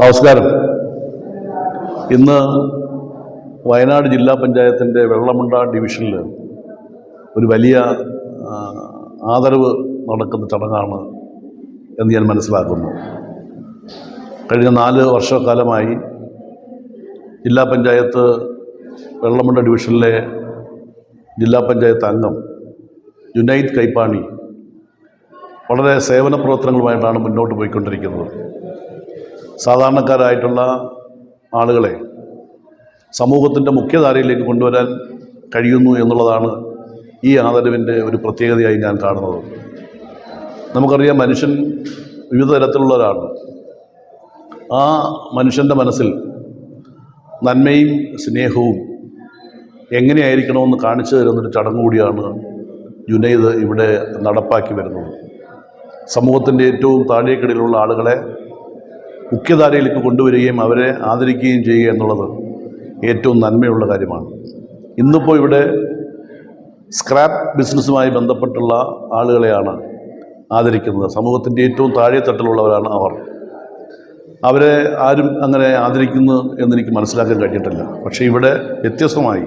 നമസ്കാരം. ഇന്ന് വയനാട് ജില്ലാ പഞ്ചായത്തിന്റെ വെള്ളമുണ്ട ഡിവിഷനിൽ ഒരു വലിയ ആദരവ് നടക്കുന്ന ചടങ്ങാണ് എന്ന് ഞാൻ മനസ്സിലാക്കുന്നു. കഴിഞ്ഞ നാല് വർഷക്കാലമായി ജില്ലാ പഞ്ചായത്ത് വെള്ളമുണ്ട ഡിവിഷനിലെ ജില്ലാ പഞ്ചായത്ത് അംഗം ജുനൈദ് കൈപ്പാണി വളരെ സേവന പ്രവർത്തനങ്ങളുമായിട്ടാണ് മുന്നോട്ട് പോയിക്കൊണ്ടിരിക്കുന്നത്. സാധാരണക്കാരായിട്ടുള്ള ആളുകളെ സമൂഹത്തിന്റെ മുഖ്യധാരയിലേക്ക് കൊണ്ടുവരാൻ കഴിയുന്നു എന്നുള്ളതാണ് ഈ ആദരവിന്റെ ഒരു പ്രത്യേകതയായി ഞാൻ കാണുന്നത്. നമുക്കറിയാം മനുഷ്യൻ വിവിധ തരത്തിലുള്ളവരാണ് ആ മനുഷ്യന്റെ മനസ്സിൽ നന്മയും സ്നേഹവും എങ്ങനെയായിരിക്കണമെന്ന് കാണിച്ചു തരുന്നൊരു ചടങ്ങ് കൂടിയാണ് ജുനൈദ് ഇവിടെ നടപ്പാക്കി വരുന്നത്. സമൂഹത്തിന്റെ ഏറ്റവും താഴേക്കിടയിലുള്ള ആളുകളെ മുഖ്യധാരയിലേക്ക് കൊണ്ടുവരികയും അവരെ ആദരിക്കുകയും ചെയ്യുക എന്നുള്ളത് ഏറ്റവും നന്മയുള്ള കാര്യമാണ്. ഇന്നിപ്പോൾ ഇവിടെ സ്ക്രാപ്പ് ബിസിനസ്സുമായി ബന്ധപ്പെട്ടുള്ള ആളുകളെയാണ് ആദരിക്കുന്നത്. സമൂഹത്തിന്റെ ഏറ്റവും താഴെ തട്ടിലുള്ളവരാണ് അവർ. അവരെ ആരും അങ്ങനെ ആദരിക്കുന്നു എന്നെനിക്ക് മനസ്സിലാക്കാൻ കഴിഞ്ഞിട്ടില്ല. പക്ഷേ ഇവിടെ വ്യത്യസ്തമായി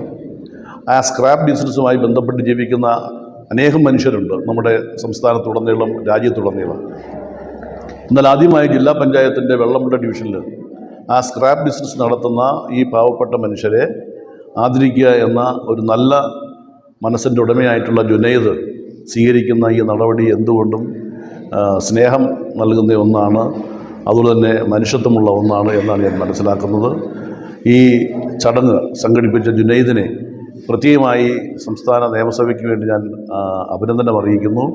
ആ സ്ക്രാപ്പ് ബിസിനസ്സുമായി ബന്ധപ്പെട്ട് ജീവിക്കുന്ന അനേകം മനുഷ്യരുണ്ട് നമ്മുടെ സംസ്ഥാനത്തുടനീളം രാജ്യത്തുടനീളം. എന്നാൽ ആദ്യമായി ജില്ലാ പഞ്ചായത്തിന്റെ വെള്ളമുണ്ട ഡിവിഷനിൽ ആ സ്ക്രാപ്പ് ബിസിനസ് നടത്തുന്ന ഈ പാവപ്പെട്ട മനുഷ്യരെ ആദരിക്കുക എന്ന ഒരു നല്ല മനസ്സിന്റെ ഉടമയായിട്ടുള്ള ജുനൈദ് സ്വീകരിക്കുന്ന ഈ നടപടി എന്തുകൊണ്ടും സ്നേഹം നൽകുന്ന ഒന്നാണ് അതുപോലെ തന്നെ മനുഷ്യത്വമുള്ള ഒന്നാണ് എന്നാണ് ഞാൻ മനസ്സിലാക്കുന്നത്. ഈ ചടങ്ങ് സംഘടിപ്പിച്ച ജുനൈദിനെ പ്രത്യേകമായി സംസ്ഥാന നിയമസഭയ്ക്ക് വേണ്ടി ഞാൻ അഭിനന്ദനം അറിയിക്കുന്നു.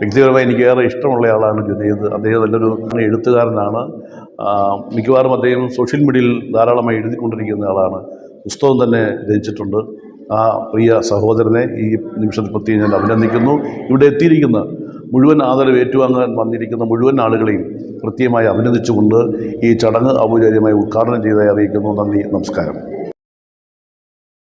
വ്യക്തിപരമായി എനിക്ക് ഏറെ ഇഷ്ടമുള്ള ആളാണ് ജുനൈദ്. അദ്ദേഹം നല്ലൊരു എഴുത്തുകാരനാണ്. മിക്കവാറും അദ്ദേഹം സോഷ്യൽ മീഡിയയിൽ ധാരാളമായി എഴുതിക്കൊണ്ടിരിക്കുന്ന ആളാണ്. പുസ്തകം തന്നെ രചിച്ചിട്ടുണ്ട്. ആ പ്രിയ സഹോദരനെ ഈ നിമിഷത്തിൽ പ്രത്യേകം ഞാൻ അഭിനന്ദിക്കുന്നു. ഇവിടെ എത്തിയിരിക്കുന്ന മുഴുവൻ ആദരവ് ഏറ്റുവാങ്ങാൻ വന്നിരിക്കുന്ന മുഴുവൻ ആളുകളെയും കൃത്യമായി അഭിനന്ദിച്ചുകൊണ്ട് ഈ ചടങ്ങ് ഔപചാരികമായി ഉദ്ഘാടനം ചെയ്തതായി അറിയിക്കുന്നു. നന്ദി നമസ്കാരം.